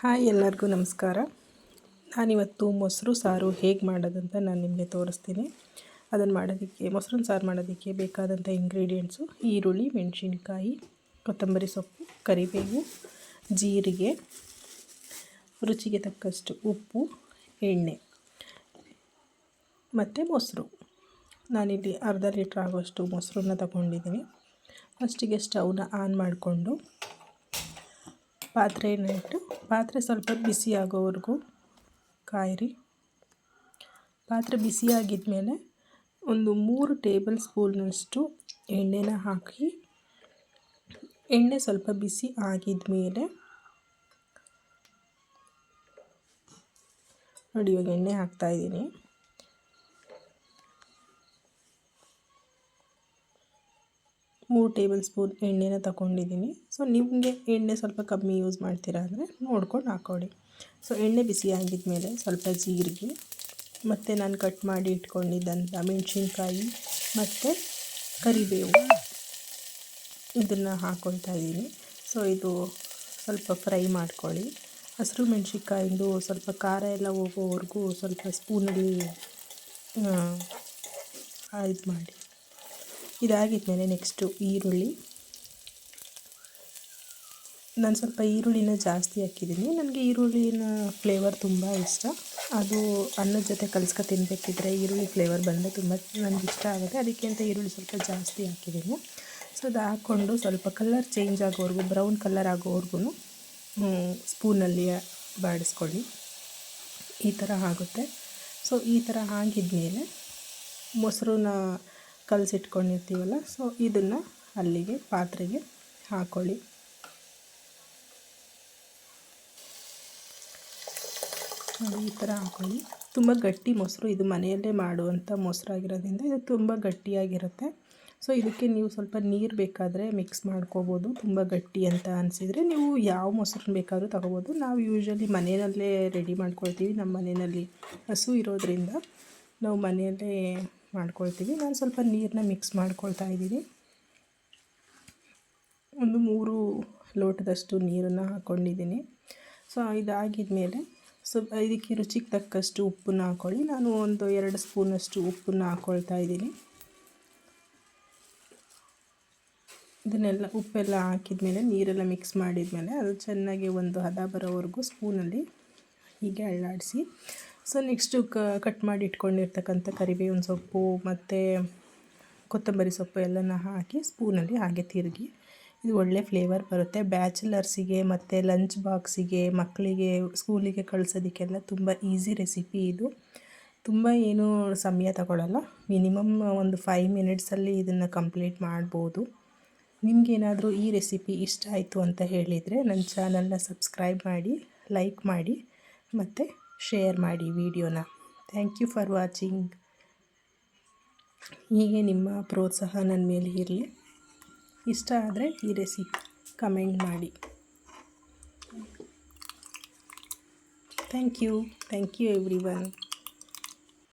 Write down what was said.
Hi ಎಲ್ಲರಿಗೂ ನಮಸ್ಕಾರ. ನಾನಿವತ್ತು ಮೊಸರು ಸಾರು ಹೇಗೆ ಮಾಡೋದಂತ ನಾನು ನಿಮಗೆ ತೋರಿಸ್ತೀನಿ. ಅದನ್ನು ಮಾಡೋದಕ್ಕೆ ಮೊಸರನ್ನ ಸಾರು ಮಾಡೋದಕ್ಕೆ ಬೇಕಾದಂಥ ಇಂಗ್ರೀಡಿಯೆಂಟ್ಸು ಈರುಳ್ಳಿ, ಮೆಣಸಿನ್ಕಾಯಿ, ಕೊತ್ತಂಬರಿ ಸೊಪ್ಪು, ಕರಿಬೇವು, ಜೀರಿಗೆ, ರುಚಿಗೆ ತಕ್ಕಷ್ಟು ಉಪ್ಪು, ಎಣ್ಣೆ ಮತ್ತು ಮೊಸರು. ನಾನಿಲ್ಲಿ ಅರ್ಧ ಲೀಟ್ರ್ ಆಗೋಷ್ಟು ಮೊಸರನ್ನ ತಗೊಂಡಿದ್ದೀನಿ. ಫಸ್ಟಿಗೆ ಸ್ಟವ್ನ ಆನ್ ಮಾಡಿಕೊಂಡು ಪಾತ್ರೆಯನ್ನು ಇಟ್ಟು, ಪಾತ್ರೆ ಸ್ವಲ್ಪ ಬಿಸಿ ಆಗೋವರೆಗೂ ಕಾಯಿರಿ. ಪಾತ್ರೆ ಬಿಸಿ ಮೇಲೆ ಒಂದು ಮೂರು ಟೇಬಲ್ ಸ್ಪೂನಷ್ಟು ಎಣ್ಣೆನ ಹಾಕಿ, ಎಣ್ಣೆ ಸ್ವಲ್ಪ ಬಿಸಿ ಆಗಿದ ಮೇಲೆ ನೋಡಿ ಇವಾಗ ಎಣ್ಣೆ ಹಾಕ್ತಾಯಿದ್ದೀನಿ ಮೂರು ಟೇಬಲ್ ಸ್ಪೂನ್ ಎಣ್ಣೆನ ತಗೊಂಡಿದ್ದೀನಿ. ಸೊ, ನಿಮಗೆ ಎಣ್ಣೆ ಸ್ವಲ್ಪ ಕಮ್ಮಿ ಯೂಸ್ ಮಾಡ್ತೀರಾ ಅಂದರೆ ನೋಡ್ಕೊಂಡು ಹಾಕ್ಕೊಳ್ಳಿ ಸೊ, ಎಣ್ಣೆ ಬಿಸಿ ಆಗಿದ್ಮೇಲೆ ಸ್ವಲ್ಪ ಜೀರಿಗೆ, ಮತ್ತು ನಾನು ಕಟ್ ಮಾಡಿ ಇಟ್ಕೊಂಡಿದ್ದಂಥ ಮೆಣಸಿನ್ಕಾಯಿ, ಮತ್ತು ಕರಿಬೇವು ಇದನ್ನು ಹಾಕ್ಕೊಳ್ತಾ ಇದ್ದೀನಿ. ಸೊ, ಇದು ಸ್ವಲ್ಪ ಫ್ರೈ ಮಾಡ್ಕೊಳ್ಳಿ. ಹಸಿರು ಮೆಣಸಿನ್ಕಾಯಿಂದು ಸ್ವಲ್ಪ ಖಾರ ಎಲ್ಲ ಹೋಗೋವರೆಗೂ ಸ್ವಲ್ಪ ಸ್ಪೂನಲ್ಲಿ ಇದು ಮಾಡಿ. ಇದಾಗಿದ್ಮೇಲೆ ನೆಕ್ಸ್ಟು ಈರುಳ್ಳಿ. ನಾನು ಸ್ವಲ್ಪ ಈರುಳ್ಳಿನ ಜಾಸ್ತಿ ಹಾಕಿದ್ದೀನಿ. ನನಗೆ ಈರುಳ್ಳಿನ ಫ್ಲೇವರ್ ತುಂಬ ಇಷ್ಟ. ಅದು ಅನ್ನದ ಜೊತೆ ಕಲ್ಸ್ಕೊ ತಿನ್ನಬೇಕಿದ್ರೆ ಈರುಳ್ಳಿ ಫ್ಲೇವರ್ ಬಂದರೆ ತುಂಬ ನನಗೆ ಇಷ್ಟ ಆಗುತ್ತೆ. ಅದಕ್ಕೆ ಅಂತ ಈರುಳ್ಳಿ ಸ್ವಲ್ಪ ಜಾಸ್ತಿ ಹಾಕಿದ್ದೀನಿ. ಸೊ ಅದು ಹಾಕ್ಕೊಂಡು ಸ್ವಲ್ಪ ಕಲರ್ ಚೇಂಜ್ ಆಗೋವರೆಗೂ, ಬ್ರೌನ್ ಕಲರ್ ಆಗೋವರೆಗೂ ಸ್ಪೂನಲ್ಲಿ ಬಾಡಿಸ್ಕೊಳ್ಳಿ. ಈ ಥರ ಆಗುತ್ತೆ. ಸೊ ಈ ಥರ ಆಗಿದ್ಮೇಲೆ ಮೊಸರನ್ನ ಕಲಸಿಟ್ಕೊಂಡಿರ್ತೀವಲ್ಲ ಸೊ ಇದನ್ನು ಅಲ್ಲಿಗೆ ಪಾತ್ರೆಗೆ ಹಾಕೊಳ್ಳಿ. ನೋಡಿ, ಈ ಥರ ಹಾಕೊಳ್ಳಿ. ತುಂಬ ಗಟ್ಟಿ ಮೊಸರು ಇದು ಮನೆಯಲ್ಲೇ ಮಾಡುವಂಥ ಮೊಸರಾಗಿರೋದ್ರಿಂದ ಇದು ತುಂಬ ಗಟ್ಟಿಯಾಗಿರುತ್ತೆ. ಸೊ ಇದಕ್ಕೆ ನೀವು ಸ್ವಲ್ಪ ನೀರು ಬೇಕಾದರೆ ಮಿಕ್ಸ್ ಮಾಡ್ಕೋಬೋದು. ತುಂಬ ಗಟ್ಟಿ ಅಂತ ಅನಿಸಿದರೆ ನೀವು ಯಾವ ಮೊಸರು ಬೇಕಾದರೂ ತಗೋಬೋದು. ನಾವು ಯೂಶ್ವಲಿ ಮನೆಯಲ್ಲೇ ರೆಡಿ ಮಾಡ್ಕೊಳ್ತೀವಿ. ನಮ್ಮ ಮನೆಯಲ್ಲಿ ಹಸು ಇರೋದ್ರಿಂದ ನಾವು ಮನೆಯಲ್ಲೇ ಮಾಡ್ಕೊಳ್ತೀವಿ. ನಾನು ಸ್ವಲ್ಪ ನೀರನ್ನ ಮಿಕ್ಸ್ ಮಾಡ್ಕೊಳ್ತಾ ಇದ್ದೀನಿ. ಒಂದು ಮೂರು ಲೋಟದಷ್ಟು ನೀರನ್ನು ಹಾಕ್ಕೊಂಡಿದ್ದೀನಿ ಸೊ ಇದಾಗಿದ ಸೊ, ಇದಕ್ಕೆ ರುಚಿಗೆ ತಕ್ಕಷ್ಟು ಉಪ್ಪನ್ನ ಹಾಕ್ಕೊಳ್ಳಿ ನಾನು ಒಂದು ಎರಡು ಸ್ಪೂನಷ್ಟು ಉಪ್ಪನ್ನು ಹಾಕ್ಕೊಳ್ತಾ ಇದ್ದೀನಿ. ಇದನ್ನೆಲ್ಲ, ಉಪ್ಪೆಲ್ಲ ಹಾಕಿದ ಮೇಲೆ ನೀರೆಲ್ಲ ಮಿಕ್ಸ್ ಮಾಡಿದ ಮೇಲೆ ಅದು ಚೆನ್ನಾಗಿ ಒಂದು ಹದ ಬರೋವರೆಗೂ ಸ್ಪೂನಲ್ಲಿ ಹೀಗೆ ಅಳ್ಳಾಡಿಸಿ ಸೊ ನೆಕ್ಸ್ಟು ಕಟ್ ಮಾಡಿ ಇಟ್ಕೊಂಡಿರ್ತಕ್ಕಂಥ ಕರಿಬೇವಿನ ಸೊಪ್ಪು ಮತ್ತು ಕೊತ್ತಂಬರಿ ಸೊಪ್ಪು ಎಲ್ಲನ ಹಾಕಿ ಸ್ಪೂನಲ್ಲಿ ಹಾಗೆ ತಿರುಗಿ. ಇದು ಒಳ್ಳೆ ಫ್ಲೇವರ್ ಬರುತ್ತೆ. ಬ್ಯಾಚುಲರ್ಸಿಗೆ ಮತ್ತು ಲಂಚ್ ಬಾಕ್ಸಿಗೆ ಮಕ್ಕಳಿಗೆ ಸ್ಕೂಲಿಗೆ ಕಳಿಸೋದಕ್ಕೆಲ್ಲ ತುಂಬ ಈಸಿ ರೆಸಿಪಿ ಇದು. ತುಂಬ ಏನು ಸಮಯ ತಗೊಳ್ಳಲ್ಲ ಮಿನಿಮಮ್ ಒಂದು ಫೈವ್ ಮಿನಿಟ್ಸಲ್ಲಿ ಇದನ್ನು ಕಂಪ್ಲೀಟ್ ಮಾಡ್ಬೋದು. ನಿಮಗೇನಾದರೂ ಈ ರೆಸಿಪಿ ಇಷ್ಟ ಆಯಿತು ಅಂತ ಹೇಳಿದರೆ ನನ್ನ ಚಾನಲ್ನ ಸಬ್ಸ್ಕ್ರೈಬ್ ಮಾಡಿ ಲೈಕ್ ಮಾಡಿ, ಮತ್ತು ಶೇರ್ ಮಾಡಿ ವಿಡಿಯೋನ ಥ್ಯಾಂಕ್ ಯು ಫಾರ್ ವಾಚಿಂಗ್ ಹೀಗೆ ನಿಮ್ಮ ಪ್ರೋತ್ಸಾಹ ನನ್ನ ಮೇಲೆ ಇರಲಿ. ಇಷ್ಟ ಆದರೆ ಈ ರೆಸಿಪಿ ಕಮೆಂಟ್ ಮಾಡಿ. Thank you thank you everyone